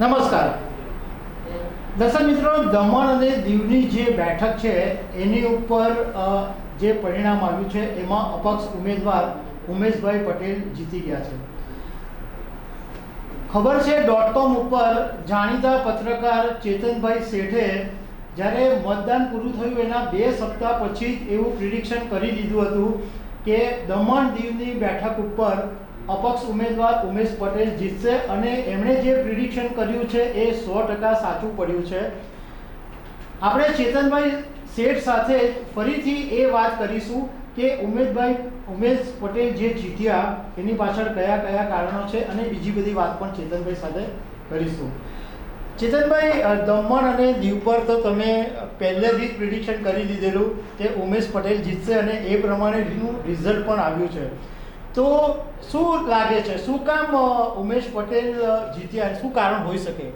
નમસ્કાર. દર્શક મિત્રો, દમણ અને દીવની જે બેઠક છે, એની ઉપર જે પરિણામ આવ્યું છે, એમાં અપક્ષ ઉમેદવાર ઉમેશભાઈ પટેલ જીતી ગયા છે. ખબર છે ડોટ કોમ ઉપર જાણીતા પત્રકાર ચેતનભાઈ શેઠે જ્યારે મતદાન પૂરું થયું એના બે સપ્તાહ પછી જ એવું પ્રિડિક્શન કરી દીધું હતું કે દમણ દીવની બેઠક ઉપર અપક્ષ ઉમેદવાર ઉમેશ પટેલ જીતશે અને એમણે જે પ્રિડિક્શન કર્યું છે એ સો ટકા સાચું પડ્યું છે. આપણે ચેતનભાઈ શેઠ સાથે ફરીથી એ વાત કરીશું કે ઉમેશભાઈ ઉમેશ પટેલ જે જીત્યા એની પાછળ કયા કયા કારણો છે અને બીજી બધી વાત પણ ચેતનભાઈ સાથે કરીશું. ચેતનભાઈ દમણ અને દીવ પર તો તમે પહેલેથી જ પ્રિડિક્શન કરી દીધેલું કે ઉમેશ પટેલ જીતશે અને એ પ્રમાણેનું રિઝલ્ટ પણ આવ્યું છે. તો શું લાગે છે? શું કામ ઉમેશ પટેલ જીત્યા શું કારણ હોઈ શકે?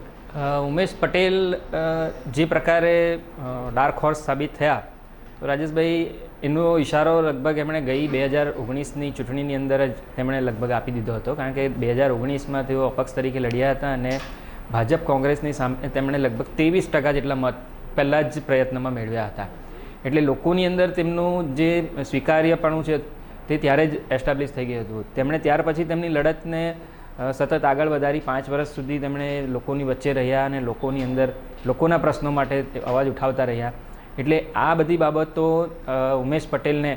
ઉમેશ પટેલ જે પ્રકારે ડાર્ક હોર્સ સાબિત થયા, તો રાજેશભાઈ, એનો ઇશારો લગભગ એમણે ગઈ બે હજાર ઓગણીસની ચૂંટણીની અંદર જ તેમણે લગભગ આપી દીધો હતો. કારણ કે બે હજાર ઓગણીસમાં તેઓ અપક્ષ તરીકે લડ્યા હતા અને ભાજપ કોંગ્રેસની સામે તેમણે લગભગ ત્રેવીસ ટકા જેટલા મત પહેલાં જ પ્રયત્નમાં મેળવ્યા હતા. એટલે લોકોની અંદર તેમનું જે સ્વીકાર્યપણું છે તે ત્યારે જ એસ્ટાબ્લિશ થઈ ગયું હતું. તેમણે ત્યાર પછી તેમની લડતને સતત આગળ વધારી પાંચ વર્ષ સુધી તેમણે લોકોની વચ્ચે રહ્યા અને લોકોની અંદર, લોકોના પ્રશ્નો માટે અવાજ ઉઠાવતા રહ્યા. એટલે આ બધી બાબતો ઉમેશ પટેલને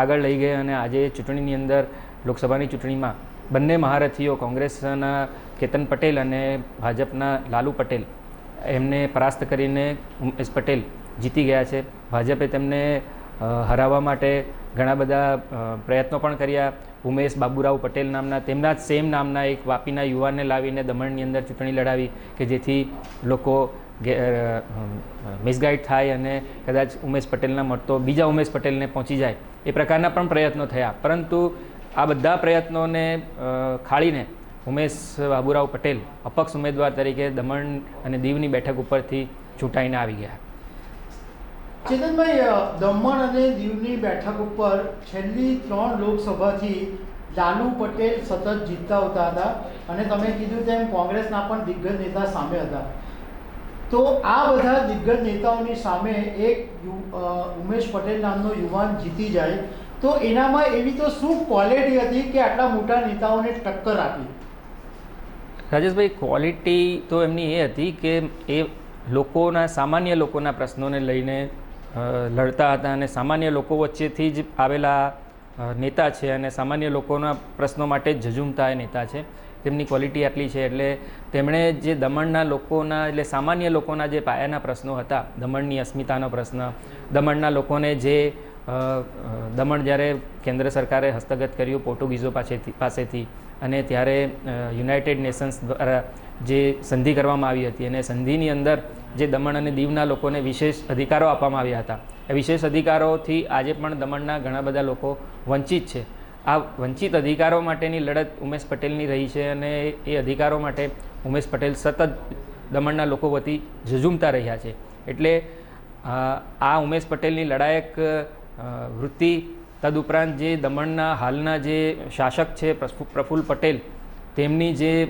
આગળ લઈ ગઈ અને આજે ચૂંટણીની અંદર, લોકસભાની ચૂંટણીમાં બંને મહારથીઓ કોંગ્રેસના કેતન પટેલ અને ભાજપના લાલુ પટેલ, એમને પરાસ્ત કરીને ઉમેશ પટેલ જીતી ગયા છે. ભાજપે તેમને હરાવવા માટે ઘણા બધા પ્રયત્નો પણ કર્યા. ઉમેશ બાબુરાવ પટેલ નામના, તેમના જ સેમ નામના એક વાપીના યુવાનને લાવીને દમણની અંદર ચૂંટણી લડાવી કે જેથી લોકો મિસગાઈડ થાય અને કદાચ ઉમેશ પટેલના મળતો બીજા ઉમેશ પટેલને પહોંચી જાય. એ પ્રકારના પણ પ્રયત્નો થયા. પરંતુ આ બધા પ્રયત્નોને ખાળીને ઉમેશ બાબુરાવ પટેલ અપક્ષ ઉમેદવાર તરીકે દમણ અને દીવની બેઠક ઉપરથી ચૂંટાઈને આવી ગયા. ચેતનભાઈ દમણ અને દીવની બેઠક ઉપર છેલ્લી ત્રણ લોકસભાથી લાલુ પટેલ સતત જીતતા હોતા હતા અને તમે કીધું તેમ કોંગ્રેસના પણ દિગ્ગજ નેતા સામે હતા. તો આ બધા દિગ્ગજ નેતાઓની સામે એક ઉમેશ પટેલ નામનો યુવાન જીતી જાય. તો એનામાં એવી તો શું ક્વોલિટી હતી કે આટલા મોટા નેતાઓને ટક્કર આપી? રાજેશભાઈ, ક્વોલિટી તો એમની એ હતી કે એ લોકોના, સામાન્ય લોકોના પ્રશ્નોને લઈને લડતા હતા અને સામાન્ય લોકો વચ્ચેથી જ આવેલા નેતા છે અને સામાન્ય લોકોના પ્રશ્નો માટે જ ઝઝૂમતા એ નેતા છે. તેમની ક્વોલિટી આટલી છે એટલે તેમણે જે દમણના લોકોના, એટલે સામાન્ય લોકોના જે પાયાના પ્રશ્નો હતા, દમણની અસ્મિતાનો પ્રશ્ન, દમણના લોકોને જે દમણ જ્યારે કેન્દ્ર સરકારે હસ્તગત કર્યું પોર્ટુગીઝો પાસેથી પાસેથી અને ત્યારે યુનાઇટેડ નેશન્સ દ્વારા જે સંધિ કરવામાં આવી હતી અને સંધિની અંદર જે દમણ અને દીવના લોકોને વિશેષ અધિકારો આપવામાં આવ્યા હતા. એ વિશેષ અધિકારોથી આજે પણ દમણના ઘણા બધા લોકો વંચિત છે. આ વંચિત અધિકારો માટેની લડત ઉમેશ પટેલની રહી છે અને એ અધિકારો માટે ઉમેશ પટેલ સતત દમણના લોકો વતી ઝઝૂમતા રહ્યા છે. એટલે આ ઉમેશ પટેલની લડાયક વૃત્તિ તદુપરાંત જે દમણના હાલના જે શાસક છે પ્રફુ- પ્રફુલ્લ પટેલ, તેમની જે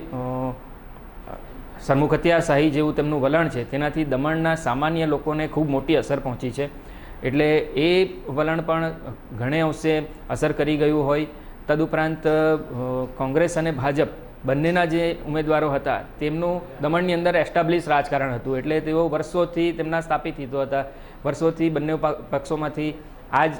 અ, સરમુખત્યારશાહી જેવું તેમનું વલણ છે તેનાથી દમણના સામાન્ય લોકોને ખૂબ મોટી અસર પહોંચી છે. એટલે એ વલણ પણ ઘણે અંશે અસર કરી ગયું હોય. તદુપરાંત કોંગ્રેસ અને ભાજપ બંનેના જે ઉમેદવારો હતા તેમનું દમણની અંદર એસ્ટાબ્લિશ રાજકારણ હતું. એટલે તેઓ વર્ષોથી તેમના સ્થાપિત હિતો હતા. વર્ષોથી બંને પક્ષોમાંથી આ જ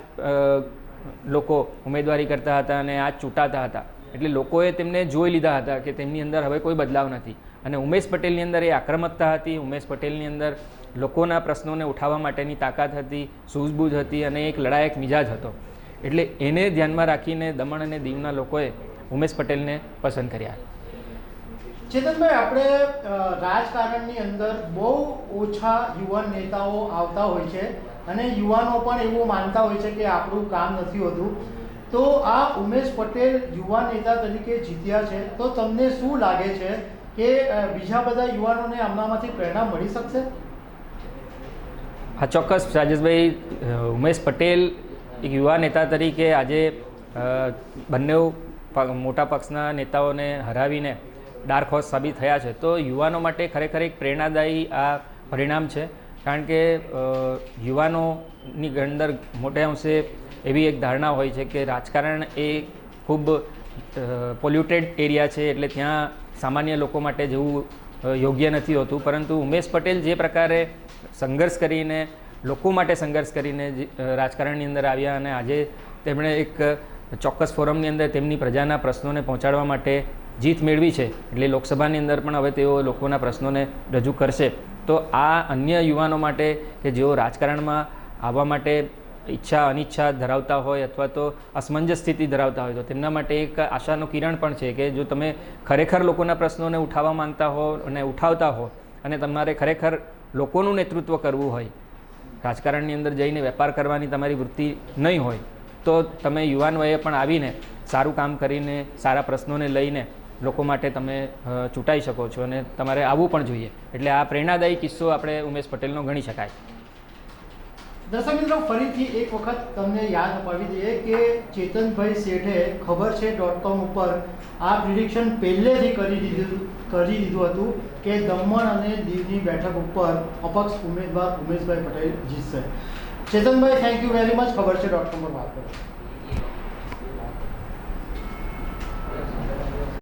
લોકો ઉમેદવારી કરતા હતા અને આ ચૂંટાતા હતા. એટલે લોકોએ તેમને જોઈ લીધા હતા કે તેમની અંદર હવે કોઈ બદલાવ નથી. અને ઉમેશ પટેલની અંદર એ આક્રમકતા હતી. ઉમેશ પટેલની અંદર લોકોના પ્રશ્નોને ઉઠાવવા માટેની તાકાત હતી, સૂઝબૂઝ હતી અને એક લડાયક મિજાજ હતો. એટલે એને ધ્યાનમાં રાખીને દમણ અને દીવના લોકોએ ઉમેશ પટેલને પસંદ કર્યા. ચેતનભાઈ, આપણે રાજકારણની અંદર બહુ ઓછા યુવાન નેતાઓ આવતા હોય છે અને યુવાનો પણ એવું માનતા હોય છે કે આપણું કામ નથી હોતું. તો આ ઉમેશ પટેલ યુવા નેતા તરીકે જીત્યા છે. તો તમને શું લાગે છે કે બીજા બધા યુવાનોને આમનામાંથી પ્રેરણા મળી શકશે? હા, ચોક્કસ, રાજેશભાઈ ઉમેશ પટેલ એક યુવા નેતા તરીકે આજે બંને મોટા પક્ષના નેતાઓને હરાવીને ડાર્ક હોર્સ સાબિત થયા છે. તો યુવાનો માટે ખરેખર એક પ્રેરણાદાયી આ પરિણામ છે. કારણ કે યુવાનોની અંદર મોટે અંશે એવી એક ધારણા હોય છે કે રાજકારણ એ ખૂબ પોલ્યુટેડ એરિયા છે એટલે ત્યાં સામાન્ય લોકો માટે જવું યોગ્ય નથી હોતું. પરંતુ ઉમેશ પટેલ જે પ્રકારે સંઘર્ષ કરીને, લોકો માટે સંઘર્ષ કરીને રાજકારણની અંદર આવ્યા અને આજે તેમણે એક ચોક્કસ ફોરમની અંદર તેમની પ્રજાના પ્રશ્નોને પહોંચાડવા માટે જીત મેળવી છે, એટલે લોકસભાની અંદર પણ હવે તેઓ લોકોના પ્રશ્નોને રજૂ કરશે. તો આ અન્ય યુવાનો માટે કે જેઓ રાજકારણમાં આવવા માટે ઈચ્છા, અનિચ્છા ધરાવતા હોય અથવા તો અસમંજસ સ્થિતિ ધરાવતા હોય, તો તેમના માટે એક આશાનું કિરણ પણ છે કે જો તમે ખરેખર લોકોના પ્રશ્નોને ઉઠાવવા માંગતા હો અને ઉઠાવતા હો અને તમારે ખરેખર લોકોનું નેતૃત્વ કરવું હોય, રાજકારણની અંદર જઈને વેપાર કરવાની તમારી વૃત્તિ નહીં હોય, તો તમે યુવાન વયે પણ આવીને સારું કામ કરીને, સારા પ્રશ્નોને લઈને લોકો માટે તમે ચૂંટાઈ શકો છો અને તમારે આવવું પણ જોઈએ. એટલે આ પ્રેરણાદાયી કિસ્સો આપણે ઉમેશ પટેલનો ગણી શકાય. દર્શક મિત્રો, ફરીથી એક વખત તમને યાદ અપાવી દઈએ કે ચેતનભાઈ શેઠે ખબર છે ડોટ કોમ ઉપર આ પ્રિડિક્શન પહેલેથી કરી દીધું કરી દીધું હતું કે દમણ અને દીવની બેઠક ઉપર અપક્ષ ઉમેદવાર ઉમેશભાઈ પટેલ જીતશે. Chetanbhai thank you very much ખબર છે ડોટ કોમ પર વાત કરો.